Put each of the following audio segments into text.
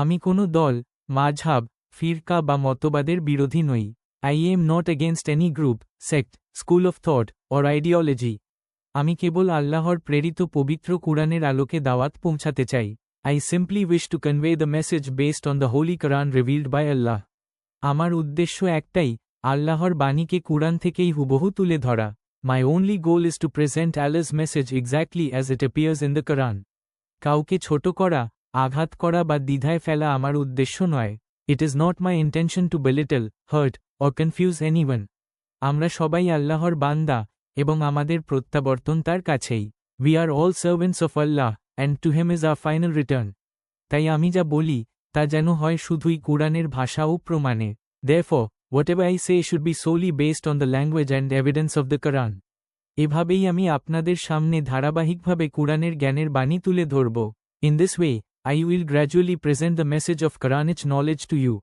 আমি কোনো দল, মাঝহাব, ফিরকা বা মতবাদের বিরোধী নই। I am not against any group sect school of thought or ideology আমি কেবল আল্লাহর প্রেরিত পবিত্র কুরআনের আলোকে দাওয়াত পৌঁছাতে চাই। I simply wish to convey the message based on the holy Quran revealed by Allah আমার উদ্দেশ্য একটাই, আল্লাহর বাণীকে কুরআন থেকেই হুবহু তুলে ধরা। My only goal is to present Allah's message exactly as it appears in the Quran কাউকে ছোট করা আঘাত করা বা দ্বিধায় ফেলা আমার উদ্দেশ্য নয়। It is not my intention to belittle hurt or confuse anyone আমরা সবাই আল্লাহর বান্দা এবং আমাদের প্রত্যাবর্তন তার কাছেই। We are all servants of Allah and to him is a final return তাই আমি যা বলি, তা যেন হয় শুধুই কুরআনের ভাষা ও প্রমাণে। দেফো whatever I say should be solely based on the language and evidence of the Quran এভাবেই আমি আপনাদের সামনে ধারাবাহিকভাবে কুরআনের জ্ঞানের বাণী তুলে ধরব। In this way I will gradually present the message of Quranic knowledge to you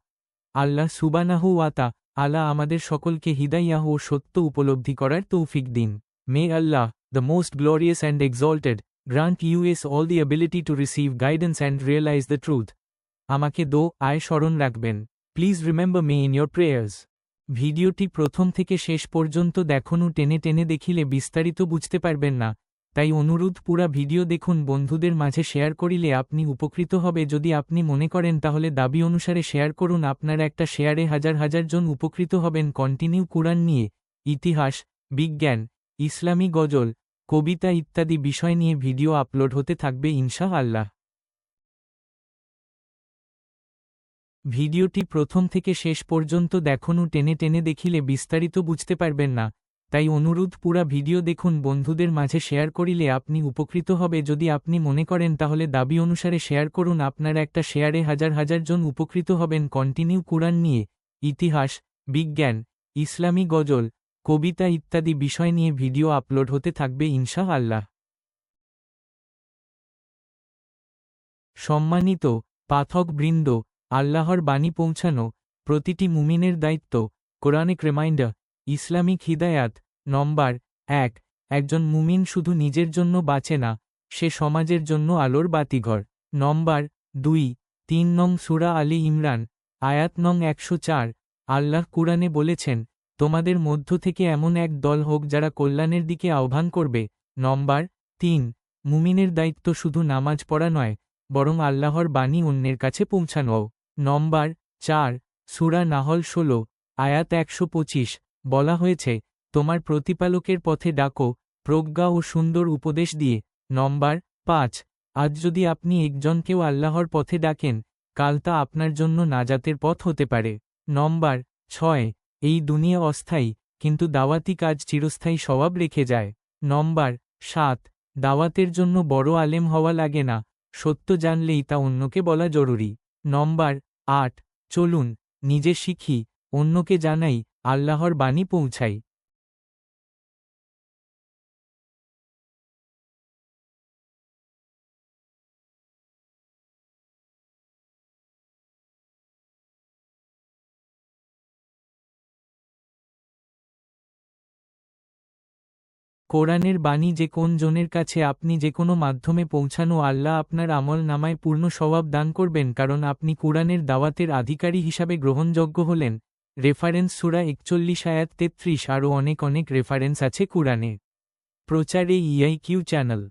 আল্লাহ সুবানাহু ওয়াতা আল্লাহ আমাদের সকলকে হিদাইয়াহ ও সত্য উপলব্ধি করার তৌফিক দিন। May Allah the most glorious and exalted grant us all the ability to receive guidance and realize the truth আমাকে দো, আয় স্মরণ রাখবেন। Please remember me in your prayers ভিডিওটি প্রথম থেকে শেষ পর্যন্ত দেখনু টেনে টেনে দেখিলে বিস্তারিত বুঝতে পারবেন না। তাই অনুরোধ পুরা ভিডিও দেখুন। বন্ধুদের মাঝে শেয়ার করিলে আপনি উপকৃত হবে। যদি আপনি মনে করেন, তাহলে দাবি অনুসারে শেয়ার করুন। আপনার একটা শেয়ারে হাজার হাজার জন উপকৃত হবেন। কন্টিনিউ কুরআন নিয়ে, ইতিহাস, বিজ্ঞান, ইসলামী গজল, কবিতা ইত্যাদি বিষয় নিয়ে ভিডিও আপলোড হতে থাকবে ইনশা আল্লাহ ভিডিওটি প্রথম থেকে শেষ পর্যন্ত দেখনু। টেনে টেনে দেখিলে বিস্তারিত বুঝতে পারবেন না। তাই অনুরোধ পুরা ভিডিও দেখুন, বন্ধুদের মাঝে শেয়ার করিলে আপনি উপকৃত হবে। যদি আপনি মনে করেন, তাহলে দাবি অনুসারে শেয়ার করুন, আপনার একটা শেয়ারে হাজার হাজার জন উপকৃত হবেন। কন্টিনিউ কুরআন নিয়ে, ইতিহাস, বিজ্ঞান, ইসলামী গজল, কবিতা ইত্যাদি বিষয় নিয়ে ভিডিও আপলোড হতে থাকবে ইনশা আল্লাহ সম্মানিত পাঠক বৃন্দ আল্লাহর বাণী পৌঁছানো, প্রতিটি মুমিনের দায়িত্ব কোরআনিক রিমাইন্ডার, ইসলামিক হিদায়াত নম্বর, এক, একজন মুমিন শুধু নিজের জন্য বাঁচে না, সে সমাজের জন্য আলোর বাতিঘর। নম্বর, দুই, তিন নং সুরা আলী ইমরান, আয়াত নং একশো চার আল্লাহ কুরআনে বলেছেন, তোমাদের মধ্য থেকে এমন এক দল হোক যারা কল্যাণের দিকে আহ্বান করবে। নম্বর, তিন, মুমিনের দায়িত্ব শুধু নামাজ পড়া নয়, বরং আল্লাহর বাণী অন্যের কাছে পৌঁছানোও। নম্বর, চার, সুরা নাহল ষোলো, আয়াত একশো পঁচিশ, বলা হয়েছে তোমার প্রতিপালকের পথে ডাকো, প্রজ্ঞা ও সুন্দর উপদেশ দিয়ে। নম্বর পাঁচ, আজ যদি আপনি একজনকেও আল্লাহর পথে ডাকেন, কাল তা আপনার জন্য নাজাতের পথ হতে পারে। নম্বর ছয়, এই দুনিয়া অস্থায়ী, কিন্তু দাওয়াতি কাজ চিরস্থায়ী স্বভাব রেখে যায়। নম্বর সাত, দাওয়াতের জন্য বড় আলেম হওয়া লাগে না, সত্য জানলেই তা অন্যকে বলা জরুরি। নম্বর আট, চলুন, নিজে শিখি, অন্যকে জানাই, আল্লাহর বাণী পৌঁছাই। কোরআনের বাণী যে কোন জনের কাছে আপনি যে কোনো মাধ্যমে পৌঁছানো আল্লাহ আপনার আমল নামায় পূর্ণ স্বভাব দান করবেন কারণ আপনি কোরআনের দাওয়াতের আধিকারী হিসাবে গ্রহণযোগ্য হলেন। রেফারেন্স সুরা একচল্লিশ আয়াত তেত্রিশ আরও অনেক অনেক রেফারেন্স আছে কোরআনে। প্রচারে ইআই কিউ চ্যানেল।